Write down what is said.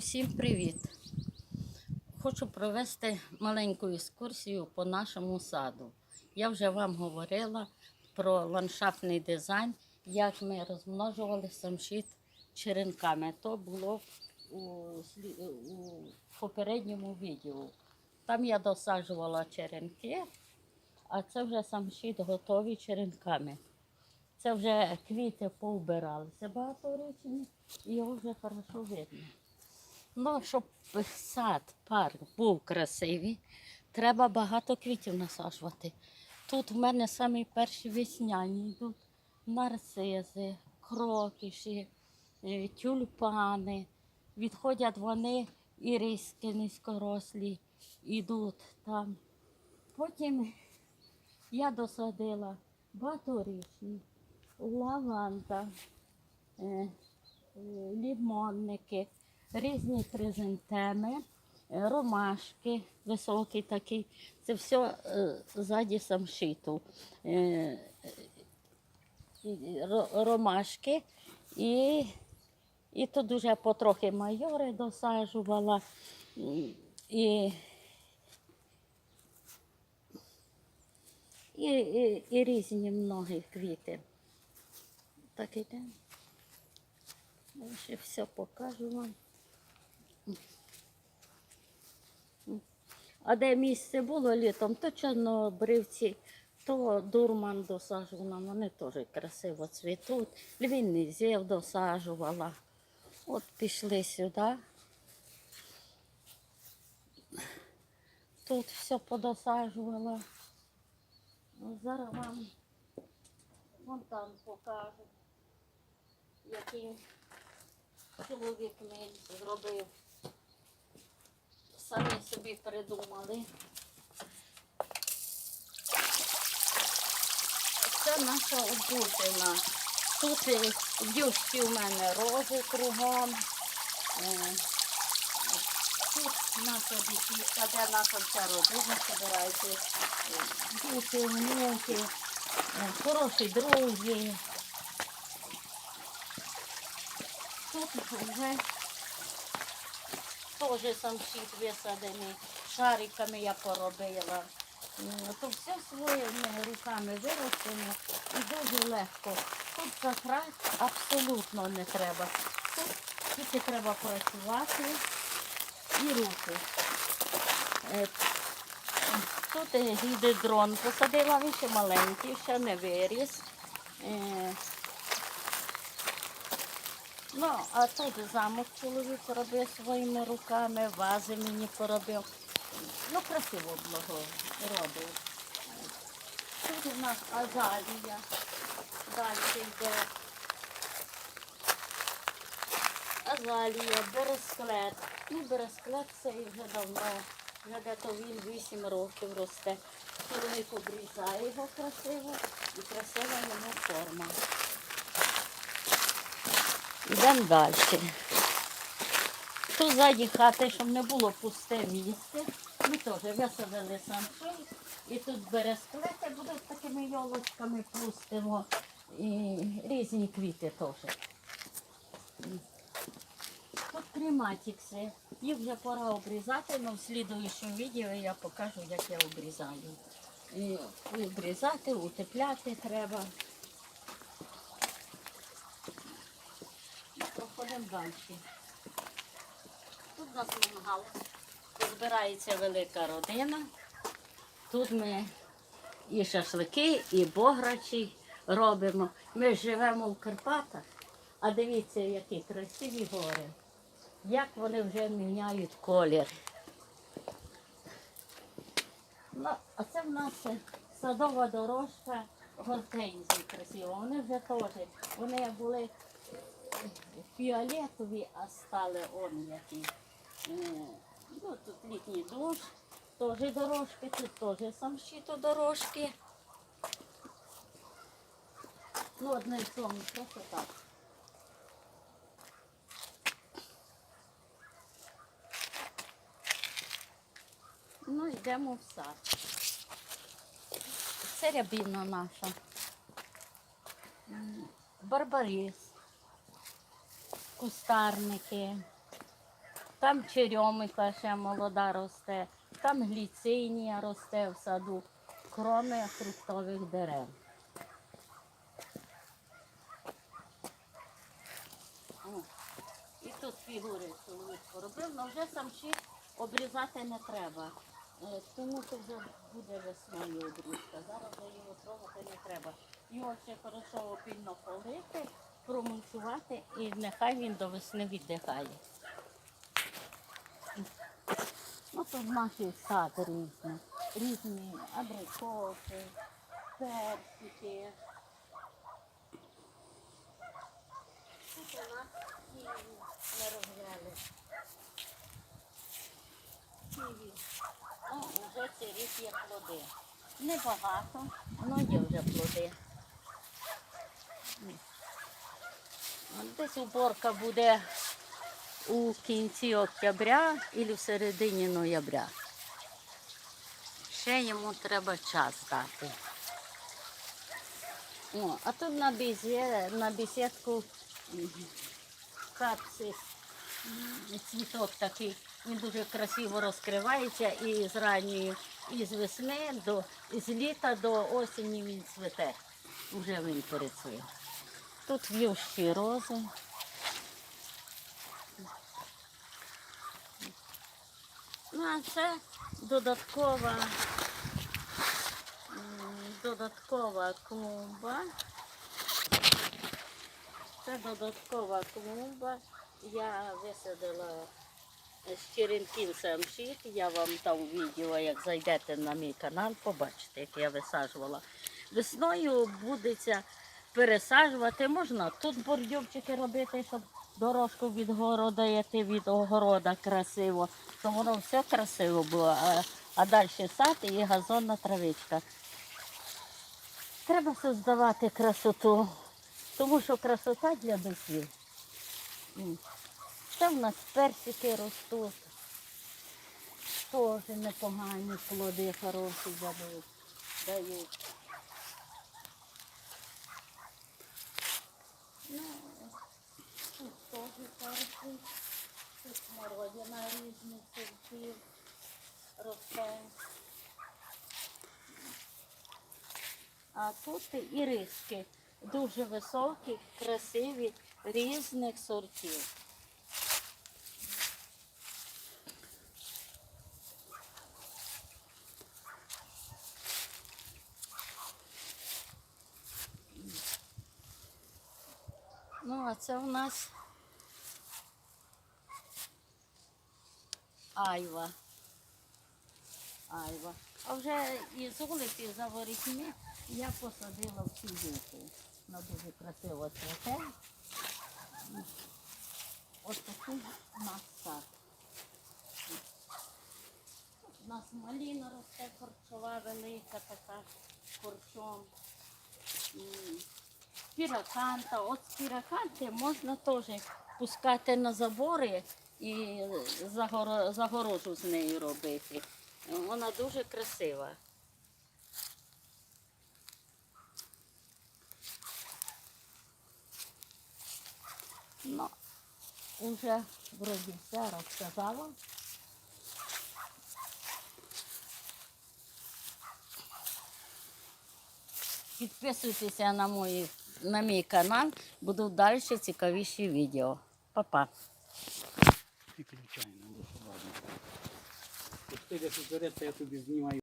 Усім привіт! Хочу провести маленьку екскурсію по нашому саду. Я вже вам говорила про ландшафтний дизайн, як ми розмножували самшит черенками. То було у, у попередньому відео. Там я досаджувала черенки, а це вже самшит готові черенками. Це вже квіти повбиралися багаторічні, і його вже хорошо видно. Ну, щоб сад, парк був красивий, треба багато квітів насаджувати. Тут в мене самі перші весняні йдуть нарцизи, крокіші, е, тюльпани. Відходять вони іриски низькорослі, йдуть там. Потім я досадила багаторічні, лаванда, е, е, лімонники, різні хризантеми, е, ромашки, високий такий. Це все е, ззаді самшиту. Е, ромашки і, і тут дуже потрохи майори досаджувала. І, і, і, і, різні многі квіти. Так іде. Ще все покажу вам. А де місце було літом, то чорнобривці, то дурман досаджувала, вони теж красиво цвітуть. Львівний зєв досаджувала. От пішли сюди. Тут все подосаджувала. Зараз вам вон там покажу, який чоловік мій зробив. Самі собі придумали. Це наша обутина. Тут е, дюшки у мене рози кругом. Е, Тут наша бісідка, де наша вся родина збирається. Е, Діти, внуки, е, хороші друзі. Тут вже теж сам щит висадений, шариками я поробила. То все своїми руками виростено і дуже легко. Тут затрат абсолютно не треба. Тут тільки треба працювати і руки. Е, Тут е, гідродрон посадила, він ще маленький, ще не виріс. Ну, а тут замок чоловік робив своїми руками, вази мені поробив. Ну, красиво було робив. Тут у нас азалія. Далі йде. Азалія, бересклет. Ну, бересклет це вже давно, вже дето він 8 років росте. Чоловік обрізає його красиво і красива йому форма. Йдемо далі. Тут ззаді хати, щоб не було пусте місце. Ми теж висадили самшит. І тут бересклети будуть такими йолочками пустимо. І різні квіти теж. Тут кліматикси. Їх вже пора обрізати, але в слідуючому відео я покажу, як я обрізаю. І обрізати, утепляти треба. Проходимо далі. Тут у нас мангал. Збирається велика родина. Тут ми і шашлики, і бограчі робимо. Ми живемо в Карпатах, а дивіться, які красиві гори. Як вони вже міняють колір. Ну, а це в нас садова дорожка гортензії красиво. Вони вже теж. Вони були фіолетові, а стали он які. Е, Ну, тут літній душ, теж дорожки, тут теж самшито дорожки. Ну, одне цьому, просто так. Ну, йдемо в сад. Це рябіна наша. Барбарис. Кустарники, Там черемика ще молода росте, там гліцинія росте в саду, кроме фруктових дерев. І тут фігури чоловік поробив, але вже самші обрізати не треба. Е, Тому що вже буде весною обрізка. Зараз його трогати не треба. Його ще хорошо опільно полити, промульчувати і нехай він до весни віддихає. Ну, тут наш сад різний. Різні абрикоси, персики. Тут у нас ківі не розгляли. Ківі. О, вже цей рік є плоди. Небагато, але є вже плоди. М. От Десь уборка буде у кінці октября або в середині ноября. Ще йому треба час дати. О, а тут на, бізє, на капсис, цвіток такий, він дуже красиво розкривається і з ранньої, і з весни, до, з літа до осені він цвіте. Вже він перецвів. Тут вівші рози. Ну, а це додаткова, додаткова клумба. Це додаткова клумба. Я висадила з черенків самшит. Я вам там відео, як зайдете на мій канал, побачите, як я висаджувала. Весною будеться пересаджувати. Можна тут бордюрчики робити, щоб дорожку від города йти від огорода красиво. Щоб воно все красиво було. А, а далі сад і газонна травичка. Треба создавати красоту, тому що красота для душі. Це в нас персики ростуть. Теж непогані плоди хороші дають. Ну, теж перси, тут мородина різних сортів росте. А тут і риски дуже високі, красиві, різних сортів. Ну, а це у нас айва. Айва. А вже із вулиці за ворітьми я посадила в цю юку. Вона дуже красиво цвете. Ось такий у нас сад. У нас маліна росте корчова велика така корчом. М, Піраканта. От з піраканти можна теж пускати на забори і загорожу з нею робити. Вона дуже красива. Ну, уже вроді все розказала. Підписуйтеся на, мої, на мій канал, будуть далі цікавіші відео. Па-па. Ти уперед, я тобі знімаю.